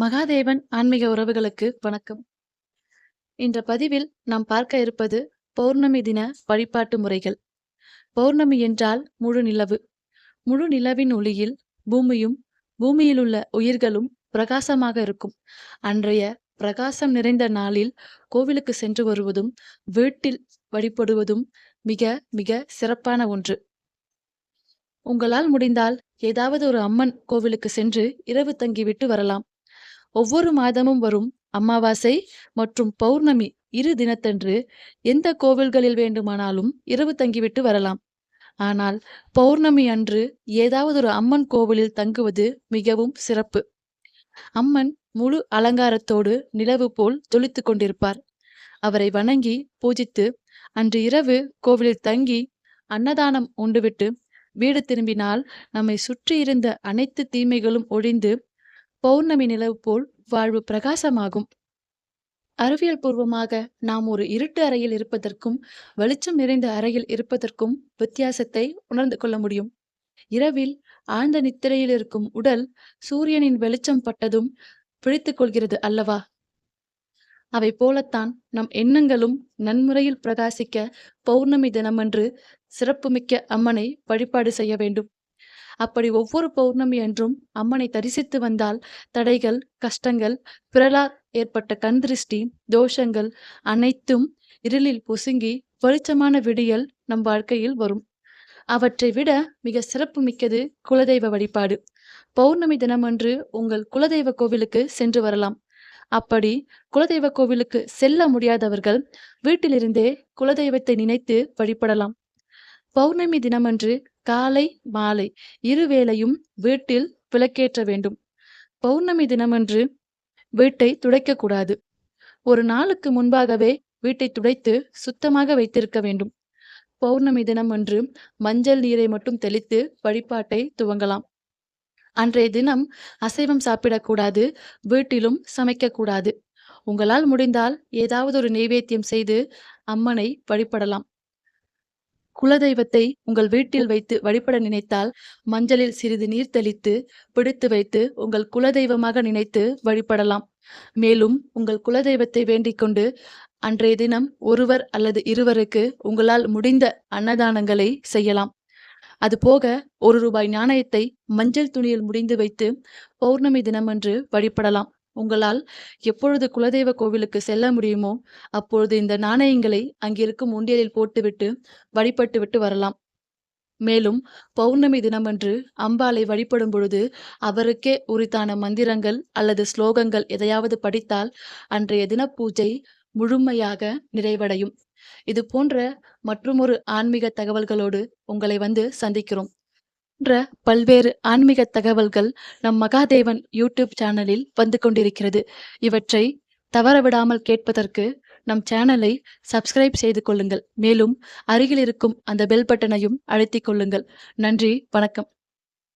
மகாதேவன் ஆன்மீக உறவுகளுக்கு வணக்கம். இந்த பதிவில் நாம் பார்க்க இருப்பது பௌர்ணமி தின வழிபாட்டு முறைகள். பௌர்ணமி என்றால் முழு நிலவு. முழு நிலவின் ஒளியில் பூமியும் பூமியிலுள்ள உயிர்களும் பிரகாசமாக இருக்கும். அன்றைய பிரகாசம் நிறைந்த நாளில் கோவிலுக்கு சென்று வருவதும் வீட்டில் வழிபடுவதும் மிக மிக சிறப்பான ஒன்று. உங்களால் முடிந்தால் ஏதாவது ஒரு அம்மன் கோவிலுக்கு சென்று இரவு தங்கிவிட்டு வரலாம். ஒவ்வொரு மாதமும் வரும் அமாவாசை மற்றும் பௌர்ணமி இரு தினத்தன்று எந்த கோவில்களில் வேண்டுமானாலும் இரவு தங்கிவிட்டு வரலாம். ஆனால் பௌர்ணமி அன்று ஏதாவது ஒரு அம்மன் கோவிலில் தங்குவது மிகவும் சிறப்பு. அம்மன் முழு அலங்காரத்தோடு நிலவு போல் ஜொலித்துக் கொண்டிருப்பார். அவரை வணங்கி பூஜித்து அன்று இரவு கோவிலில் தங்கி அன்னதானம் உண்டுவிட்டு வீடு திரும்பினால் நம்மை சுற்றியிருந்த அனைத்து தீமைகளும் ஒழிந்து பௌர்ணமி நிலவு போல் வாழ்வு பிரகாசமாகும். அறிவியல் பூர்வமாக நாம் ஒரு இருட்டு அறையில் இருப்பதற்கும் வெளிச்சம் நிறைந்த அறையில் இருப்பதற்கும் வித்தியாசத்தை உணர்ந்து கொள்ள முடியும். இரவில் ஆழ்ந்த நித்திரையில் இருக்கும் உடல் சூரியனின் வெளிச்சம் பட்டதும் பிழித்துக் கொள்கிறது அல்லவா? அவை போலத்தான் நம் எண்ணங்களும் நன்முறையில் பிரகாசிக்க பௌர்ணமி தினமன்று சிறப்புமிக்க அம்மனை வழிபாடு செய்ய வேண்டும். அப்படி ஒவ்வொரு பௌர்ணமி அன்றும் அம்மனை தரிசித்து வந்தால் தடைகள் கஷ்டங்கள் பிறலால் ஏற்பட்ட கண் திருஷ்டி தோஷங்கள் அனைத்தும் இருளில் பொசுங்கி வெளிச்சமான விடியல் நம் வாழ்க்கையில் வரும். அவற்றை விட மிக சிறப்பு மிக்கது குலதெய்வ வழிபாடு. பௌர்ணமி தினமன்று உங்கள் குலதெய்வ கோவிலுக்கு சென்று வரலாம். அப்படி குலதெய்வ கோவிலுக்கு செல்ல முடியாதவர்கள் வீட்டிலிருந்தே குலதெய்வத்தை நினைத்து வழிபடலாம். பௌர்ணமி தினமன்று காலை மாலை இருவேளையும் வீட்டில் விளக்கேற்ற வேண்டும். பௌர்ணமி தினமன்று வீட்டை துடைக்கக்கூடாது ஒரு நாளுக்கு முன்பாகவே வீட்டை துடைத்து சுத்தமாக வைத்திருக்க வேண்டும். பௌர்ணமி தினம் அன்று மஞ்சள் நீரை மட்டும் தெளித்து வழிபாட்டை துவங்கலாம். அன்றைய தினம் அசைவம் சாப்பிடக்கூடாது வீட்டிலும் சமைக்கக்கூடாது உங்களால் முடிந்தால் ஏதாவது ஒரு நெய்வேத்தியம் செய்து அம்மனை வழிபடலாம். குலதெய்வத்தை உங்கள் வீட்டில் வைத்து வழிபட நினைத்தால் மஞ்சளில் சிறிது நீர் தெளித்து பிடித்து வைத்து உங்கள் குலதெய்வமாக நினைத்து வழிபடலாம். மேலும் உங்கள் குலதெய்வத்தை வேண்டிக் கொண்டு அன்றைய தினம் ஒருவர் அல்லது இருவருக்கு உங்களால் முடிந்த அன்னதானங்களை செய்யலாம். அதுபோக ஒரு ரூபாய் நாணயத்தை மஞ்சள் துணியில் முடிந்து வைத்து பௌர்ணமி தினமன்று வழிபடலாம். உங்களால் எப்பொழுது குலதெய்வ கோவிலுக்கு செல்ல முடியுமோ அப்பொழுது இந்த நாணயங்களை அங்கிருக்கும் உண்டியலில் போட்டுவிட்டு வழிபட்டுவிட்டு வரலாம். மேலும் பௌர்ணமி தினமன்று அம்பாளை வழிபடும் பொழுது அவருக்கே உரித்தான மந்திரங்கள் அல்லது ஸ்லோகங்கள் எதையாவது படித்தால் அன்றைய தின பூஜை முழுமையாக நிறைவடையும். இது போன்ற மற்றுமொரு ஆன்மீக தகவல்களோடு உங்களை வந்து சந்திக்கிறோம். போன்ற பல்வேறு ஆன்மீக தகவல்கள் நம் மகாதேவன் யூடியூப் சேனலில் வந்து கொண்டிருக்கிறது. இவற்றை தவறவிடாமல் கேட்பதற்கு நம் சேனலை சப்ஸ்கிரைப் செய்து கொள்ளுங்கள். மேலும் அருகில் இருக்கும் அந்த பெல் பட்டனையும் அழுத்திக் கொள்ளுங்கள். நன்றி வணக்கம்.